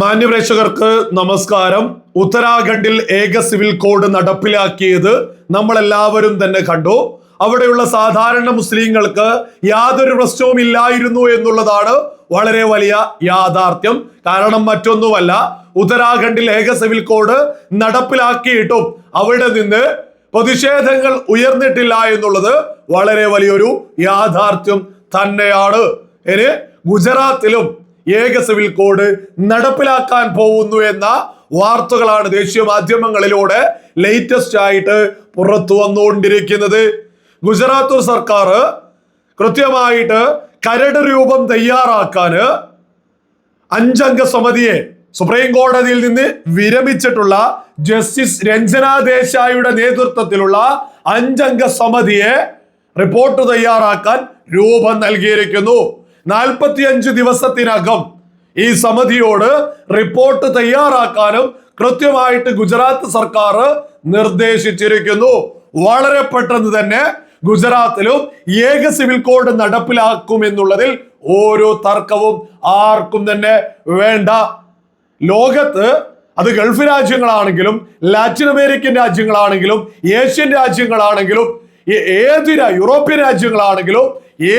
മാന്യപ്രേക്ഷകർക്ക് നമസ്കാരം. ഉത്തരാഖണ്ഡിൽ ഏക സിവിൽ കോഡ് നടപ്പിലാക്കിയത് നമ്മൾ എല്ലാവരും തന്നെ കണ്ടു. അവിടെയുള്ള സാധാരണ മുസ്ലിങ്ങൾക്ക് യാതൊരു പ്രശ്നവും ഇല്ലായിരുന്നു എന്നുള്ളതാണ് വളരെ വലിയ യാഥാർത്ഥ്യം. കാരണം മറ്റൊന്നുമല്ല ഉത്തരാഖണ്ഡിൽ ഏക സിവിൽ കോഡ് നടപ്പിലാക്കിയിട്ടും അവിടെ നിന്ന് പ്രതിഷേധങ്ങൾ ഉയർന്നിട്ടില്ല എന്നുള്ളത് വളരെ വലിയൊരു യാഥാർത്ഥ്യം തന്നെയാണ്. ഇനി ഗുജറാത്തിലും ഏക സിവിൽ കോഡ് നടപ്പിലാക്കാൻ പോകുന്നു എന്ന വാർത്തകളാണ് ദേശീയ മാധ്യമങ്ങളിലൂടെ ലേറ്റസ്റ്റ് ആയിട്ട് പുറത്തു വന്നുകൊണ്ടിരിക്കുന്നത്. ഗുജറാത്ത് സർക്കാർ കൃത്യമായിട്ട് കരട് രൂപം തയ്യാറാക്കാൻ അഞ്ചംഗ സമിതിയെ സുപ്രീം കോടതിയിൽ നിന്ന് വിരമിച്ചിട്ടുള്ള ജസ്റ്റിസ് രഞ്ജന ദേശായിയുടെ നേതൃത്വത്തിലുള്ള അഞ്ചംഗ സമിതിയെ റിപ്പോർട്ട് തയ്യാറാക്കാൻ രൂപം നൽകിയിരിക്കുന്നു. നാൽപ്പത്തിയഞ്ച് ദിവസത്തിനകം ഈ സമിതിയോട് റിപ്പോർട്ട് തയ്യാറാക്കാനും കൃത്യമായിട്ട് ഗുജറാത്ത് സർക്കാർ നിർദ്ദേശിച്ചിരിക്കുന്നു. വളരെ പെട്ടെന്ന് തന്നെ ഗുജറാത്തിലും ഏക സിവിൽ കോഡ് നടപ്പിലാക്കും എന്നുള്ളതിൽ ഓരോ തർക്കവും ആർക്കും തന്നെ വേണ്ട. ലോകത്ത് അത് ഗൾഫ് രാജ്യങ്ങളാണെങ്കിലും ലാറ്റിൻ അമേരിക്കൻ രാജ്യങ്ങളാണെങ്കിലും ഏഷ്യൻ രാജ്യങ്ങളാണെങ്കിലും ഏത് യൂറോപ്യൻ രാജ്യങ്ങളാണെങ്കിലും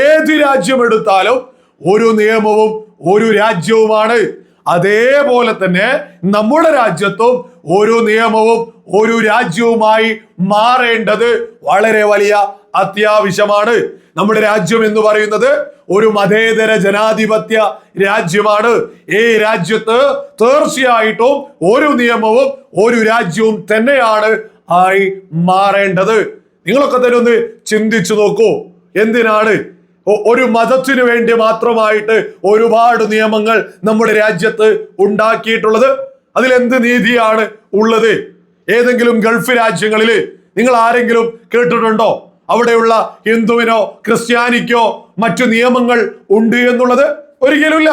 ഏത് രാജ്യം എടുത്താലും ഒരു നിയമവും ഒരു രാജ്യവുമാണ്. അതേപോലെ തന്നെ നമ്മുടെ രാജ്യത്തും ഒരു നിയമവും ഒരു രാജ്യവുമായി മാറേണ്ടത് വളരെ വലിയ അത്യാവശ്യമാണ്. നമ്മുടെ രാജ്യം എന്ന് പറയുന്നത് ഒരു മതേതര ജനാധിപത്യ രാജ്യമാണ്. ഈ രാജ്യത്ത് തീർച്ചയായിട്ടും ഒരു നിയമവും ഒരു രാജ്യവും തന്നെയാണ് ആയി മാറേണ്ടത്. നിങ്ങളൊക്കെ തന്നെ ഒന്ന് ചിന്തിച്ചു നോക്കൂ. എന്തിനാണ് ഒരു മതത്തിനു വേണ്ടി മാത്രമായിട്ട് ഒരുപാട് നിയമങ്ങൾ നമ്മുടെ രാജ്യത്ത് ഉണ്ടാക്കിയിട്ടുള്ളത്. അതിലെന്ത് നീതിയാണ് ഉള്ളത്? ഏതെങ്കിലും ഗൾഫ് രാജ്യങ്ങളിൽ നിങ്ങൾ ആരെങ്കിലും കേട്ടിട്ടുണ്ടോ? അവിടെയുള്ള ഹിന്ദുവിനോ ക്രിസ്ത്യാനിക്കോ മറ്റു നിയമങ്ങൾ ഉണ്ട് എന്നുള്ളത്? ഒരിക്കലുമില്ല.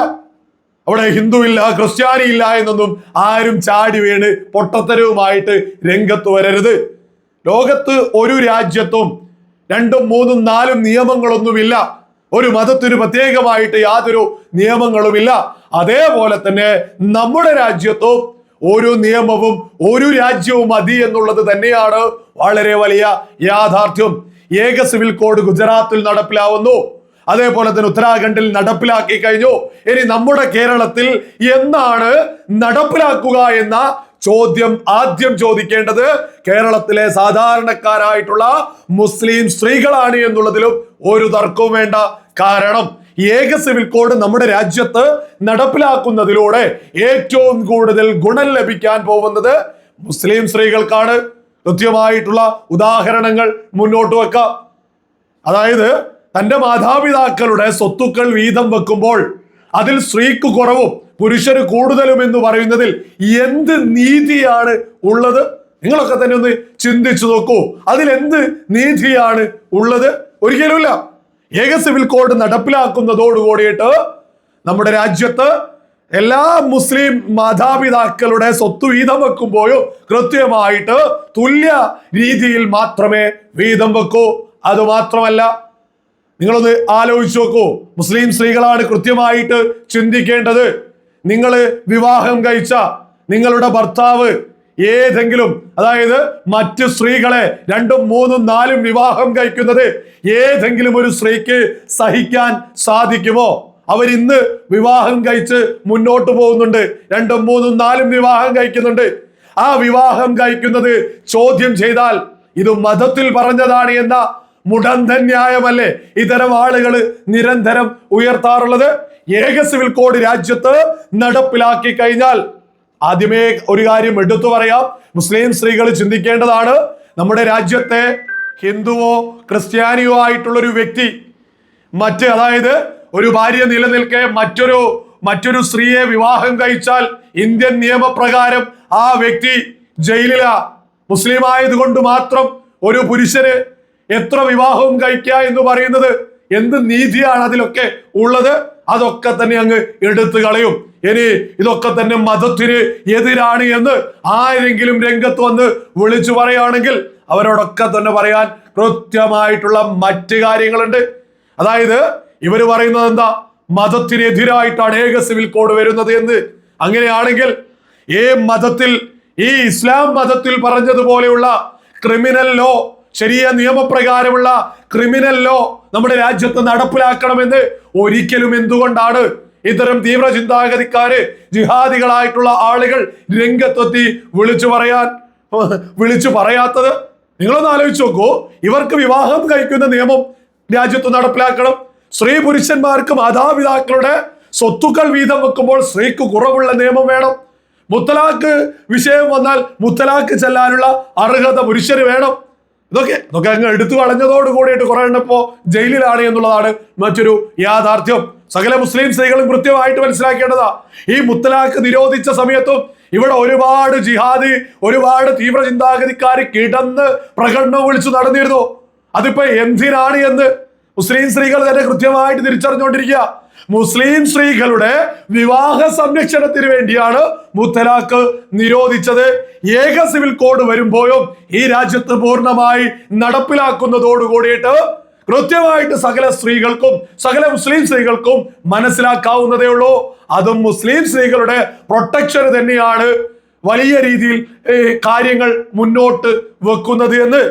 അവിടെ ഹിന്ദു ഇല്ല ക്രിസ്ത്യാനി ഇല്ല എന്നൊന്നും ആരും ചാടി വീണ് പൊട്ടത്തരവുമായിട്ട് രംഗത്ത് വരരുത്. ലോകത്ത് ഒരു രാജ്യത്തും രണ്ടും മൂന്നും നാലും നിയമങ്ങളൊന്നുമില്ല. ഒരു മതത്തിന് പ്രത്യേകമായിട്ട് യാതൊരു നിയമങ്ങളുമില്ല. അതേപോലെ തന്നെ നമ്മുടെ രാജ്യത്തും ഒരു നിയമവും ഒരു രാജ്യവും മതി എന്നുള്ളത് തന്നെയാണ് വളരെ വലിയ യാഥാർത്ഥ്യം. ഏക സിവിൽ കോഡ് ഗുജറാത്തിൽ നടപ്പിലാവുന്നു. അതേപോലെ തന്നെ ഉത്തരാഖണ്ഡിൽ നടപ്പിലാക്കി കഴിഞ്ഞു. ഇനി നമ്മുടെ കേരളത്തിൽ എന്നാണ് നടപ്പിലാക്കുക എന്ന ചോദ്യം ആദ്യം ചോദിക്കേണ്ടത് കേരളത്തിലെ സാധാരണക്കാരായിട്ടുള്ള മുസ്ലിം സ്ത്രീകളാണ് എന്നുള്ളതിലും ഒരു തർക്കവും വേണ്ട. കാരണം ഏക സിവിൽ കോഡ് നമ്മുടെ രാജ്യത്ത് നടപ്പിലാക്കുന്നതിലൂടെ ഏറ്റവും കൂടുതൽ ഗുണം ലഭിക്കാൻ പോകുന്നത് മുസ്ലിം സ്ത്രീകൾക്കാണ്. കൃത്യമായിട്ടുള്ള ഉദാഹരണങ്ങൾ മുന്നോട്ട് വെക്കാം. അതായത് തന്റെ മാതാപിതാക്കളുടെ സ്വത്തുക്കൾ വീതം വെക്കുമ്പോൾ അതിൽ സ്ത്രീക്ക് കുറവും പുരുഷന് കൂടുതലും എന്ന് പറയുന്നതിൽ എന്ത് നീതിയാണ് ഉള്ളത്? നിങ്ങളൊക്കെ തന്നെ ഒന്ന് ചിന്തിച്ചു നോക്കൂ. അതിൽ എന്ത് നീതിയാണ് ഉള്ളത്? ഒരിക്കലുമില്ല. ഏക സിവിൽ കോഡ് നടപ്പിലാക്കുന്നതോടുകൂടിയിട്ട് നമ്മുടെ രാജ്യത്ത് എല്ലാ മുസ്ലിം മാതാപിതാക്കളുടെ സ്വത്ത് വീതം വെക്കുമ്പോഴും കൃത്യമായിട്ട് തുല്യ രീതിയിൽ മാത്രമേ വീതം വെക്കൂ. അത് മാത്രമല്ല നിങ്ങളൊന്ന് ആലോചിച്ച് നോക്കൂ. മുസ്ലിം സ്ത്രീകളാണ് കൃത്യമായിട്ട് ചിന്തിക്കേണ്ടത്. നിങ്ങൾ വിവാഹം കഴിച്ച നിങ്ങളുടെ ഭർത്താവ് ഏതെങ്കിലും അതായത് മറ്റു സ്ത്രീകളെ രണ്ടും മൂന്നും നാലും വിവാഹം കഴിക്കുന്നത് ഏതെങ്കിലും ഒരു സ്ത്രീക്ക് സഹിക്കാൻ സാധിക്കുമോ? അവർ ഇന്ന് വിവാഹം കഴിച്ച് മുന്നോട്ട് പോകുന്നുണ്ട്. രണ്ടും മൂന്നും നാലും വിവാഹം കഴിക്കുന്നുണ്ട്. ആ വിവാഹം കഴിക്കുന്നത് ചോദ്യം ചെയ്താൽ ഇത് മതത്തിൽ പറഞ്ഞതാണ് എന്ന മുടന്തൻ ന്യായമല്ലേ ഇത്തരം ആളുകൾ നിരന്തരം ഉയർത്താറുള്ളത്. ഏക സിവിൽ കോഡ് രാജ്യത്ത് നടപ്പിലാക്കി കഴിഞ്ഞാൽ ആദ്യമേ ഒരു കാര്യം എടുത്തു പറയാം. മുസ്ലിം സ്ത്രീകൾ ചിന്തിക്കേണ്ടതാണ് നമ്മുടെ രാജ്യത്തെ ഹിന്ദുവോ ക്രിസ്ത്യാനിയോ ആയിട്ടുള്ള ഒരു വ്യക്തി മറ്റ് അതായത് ഒരു ഭാര്യ നിലനിൽക്കെ മറ്റൊരു മറ്റൊരു സ്ത്രീയെ വിവാഹം കഴിച്ചാൽ ഇന്ത്യൻ നിയമപ്രകാരം ആ വ്യക്തി ജയിലിലാ. മുസ്ലിം ആയതുകൊണ്ട് മാത്രം ഒരു പുരുഷന് എത്ര വിവാഹവും കഴിക്കുക എന്ന് പറയുന്നത് എന്ത് നീതിയാണ് അതിലൊക്കെ ഉള്ളത്? അതൊക്കെ തന്നെ അങ്ങ് എടുത്തു കളയും. ഇനി ഇതൊക്കെ തന്നെ മതത്തിന് എതിരാണ് എന്ന് ആരെങ്കിലും രംഗത്ത് വന്ന് വിളിച്ചു പറയുകയാണെങ്കിൽ അവരോടൊക്കെ തന്നെ പറയാൻ കൃത്യമായിട്ടുള്ള മറ്റ് കാര്യങ്ങളുണ്ട്. അതായത് ഇവർ പറയുന്നത് എന്താ? മതത്തിനെതിരായിട്ടാണ് ഏക സിവിൽ കോഡ് വരുന്നത് എന്ന്. അങ്ങനെയാണെങ്കിൽ ഈ മതത്തിൽ ഈ ഇസ്ലാം മതത്തിൽ പറഞ്ഞതുപോലെയുള്ള ക്രിമിനൽ ലോ ശരിയ നിയമപ്രകാരമുള്ള ക്രിമിനൽ ലോ നമ്മുടെ രാജ്യത്ത് നടപ്പിലാക്കണമെന്ന് ഒരിക്കലും എന്തുകൊണ്ടാണ് ഇത്തരം തീവ്ര ചിന്താഗതിക്കാര് ജിഹാദികളായിട്ടുള്ള ആളുകൾ രംഗത്തെത്തി വിളിച്ചു പറയാൻ വിളിച്ചു പറയാത്തത്? നിങ്ങളൊന്ന് ആലോചിച്ച് നോക്കൂ. ഇവർക്ക് വിവാഹം കഴിക്കുന്ന നിയമം രാജ്യത്ത് നടപ്പിലാക്കണം. സ്ത്രീ പുരുഷന്മാർക്ക് മാതാപിതാക്കളുടെ സ്വത്തുക്കൾ വീതം വെക്കുമ്പോൾ സ്ത്രീക്ക് കുറവുള്ള നിയമം വേണം. മുത്തലാഖ് വിഷയം വന്നാൽ മുത്തലാഖ് ചെല്ലാനുള്ള അർഹത പുരുഷന് വേണം. ഇതൊക്കെ ഇതൊക്കെ അങ്ങ് എടുത്തു കളഞ്ഞതോട് കൂടിയിട്ട് കുറെ എണ്ണപ്പോ ജയിലിലാണ് എന്നുള്ളതാണ് മറ്റൊരു യാഥാർത്ഥ്യം. സകല മുസ്ലിം സ്ത്രീകളും കൃത്യമായിട്ട് മനസ്സിലാക്കേണ്ടതാ. ഈ മുത്തലാഖ് നിരോധിച്ച സമയത്തും ഇവിടെ ഒരുപാട് ജിഹാദി ഒരുപാട് തീവ്ര ചിന്താഗതിക്കാർ കിടന്ന് പ്രകടനം വിളിച്ചു നടന്നിരുന്നു. അതിപ്പോ എന്തിനാണ് എന്ന് മുസ്ലിം സ്ത്രീകൾ തന്നെ കൃത്യമായിട്ട് തിരിച്ചറിഞ്ഞുകൊണ്ടിരിക്കുക. മുസ്ലിം സ്ത്രീകളുടെ വിവാഹ സംരക്ഷണത്തിന് വേണ്ടിയാണ് മുത്തലാഖ് നിരോധിച്ചത്. ഏക സിവിൽ കോഡ് വരുമ്പോഴും ഈ രാജ്യത്ത് പൂർണമായി നടപ്പിലാക്കുന്നതോട് കൂടിയിട്ട് കൃത്യമായിട്ട് സകല സ്ത്രീകൾക്കും സകല മുസ്ലിം സ്ത്രീകൾക്കും മനസ്സിലാക്കാവുന്നതേ ഉള്ളൂ. അതും മുസ്ലിം സ്ത്രീകളുടെ പ്രൊട്ടക്ഷൻ തന്നെയാണ് വലിയ രീതിയിൽ കാര്യങ്ങൾ മുന്നോട്ട് വെക്കുന്നത് എന്ന്.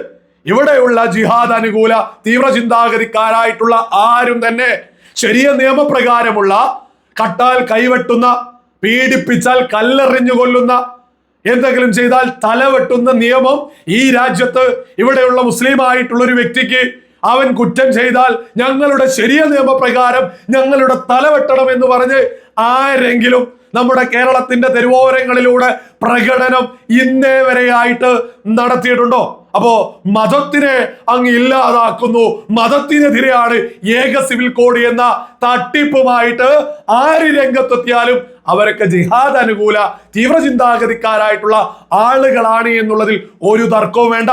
ഇവിടെയുള്ള ജിഹാദ് അനുകൂല തീവ്ര ചിന്താഗതിക്കാരായിട്ടുള്ള ആരും തന്നെ ശരിയ നിയമപ്രകാരമുള്ള കട്ടാൽ കൈവെട്ടുന്ന പീഡിപ്പിച്ചാൽ കല്ലെറിഞ്ഞു കൊല്ലുന്ന എന്തെങ്കിലും ചെയ്താൽ തലവെട്ടുന്ന നിയമം ഈ രാജ്യത്ത് ഇവിടെയുള്ള മുസ്ലിം ആയിട്ടുള്ള ഒരു വ്യക്തിക്ക് അവൻ കുറ്റം ചെയ്താൽ ഞങ്ങളുടെ ശരിയ നിയമപ്രകാരം ഞങ്ങളുടെ തലവെട്ടണം എന്ന് പറഞ്ഞ് ആരെങ്കിലും നമ്മുടെ കേരളത്തിന്റെ തെരുവോരങ്ങളിലൂടെ പ്രകടനം ഇന്നേ വരെയായിട്ട് നടത്തിയിട്ടുണ്ടോ? അപ്പോ മതത്തിനെ അങ്ങ് ഇല്ലാതാക്കുന്നു. മതത്തിനെതിരെയാണ് ഏക സിവിൽ കോഡ് എന്ന തട്ടിപ്പുമായിട്ട് ആര് രംഗത്തെത്തിയാലും അവരൊക്കെ ജിഹാദ് അനുകൂല തീവ്ര ചിന്താഗതിക്കാരായിട്ടുള്ള ആളുകളാണ് എന്നുള്ളതിൽ ഒരു തർക്കവും വേണ്ട.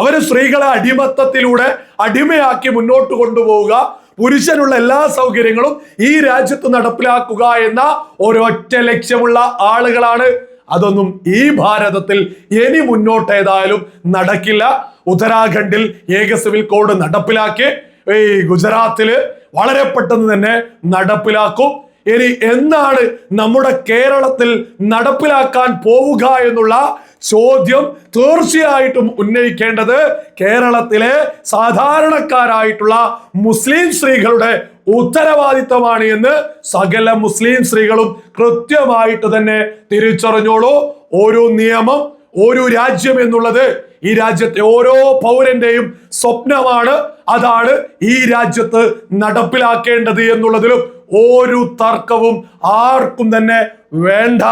അവർ സ്ത്രീകളെ അടിമത്തത്തിലൂടെ അടിമയാക്കി മുന്നോട്ട് കൊണ്ടുപോവുക. പുരുഷനുള്ള എല്ലാ സൗകര്യങ്ങളും ഈ രാജ്യത്ത് നടപ്പിലാക്കുക എന്ന ഒരൊറ്റ ലക്ഷ്യമുള്ള ആളുകളാണ്. അതൊന്നും ഈ ഭാരതത്തിൽ ഇനി മുന്നോട്ട് ഏതായാലും നടക്കില്ല. ഉത്തരാഖണ്ഡിൽ ഏക സിവിൽ കോഡ് നടപ്പിലാക്കി. ഈ ഗുജറാത്തിൽ വളരെ പെട്ടെന്ന് തന്നെ നടപ്പിലാക്കും. ഇനി എന്നാണ് നമ്മുടെ കേരളത്തിൽ നടപ്പിലാക്കാൻ പോവുക എന്നുള്ള ചോദ്യം തീർച്ചയായിട്ടും ഉന്നയിക്കേണ്ടത് കേരളത്തിലെ സാധാരണക്കാരായിട്ടുള്ള മുസ്ലിം സ്ത്രീകളുടെ ഉത്തരവാദിത്തമാണ് എന്ന് സകല മുസ്ലിം സ്ത്രീകളും കൃത്യമായിട്ട് തന്നെ തിരിച്ചറിഞ്ഞോളൂ. ഓരോ നിയമം ഓരോ രാജ്യം എന്നുള്ളത് ഈ രാജ്യത്തെ ഓരോ പൗരന്റെയും സ്വപ്നമാണ്. അതാണ് ഈ രാജ്യത്ത് നടപ്പിലാക്കേണ്ടത് എന്നുള്ളതിലും ഒരു തർക്കവും ആർക്കും തന്നെ വേണ്ട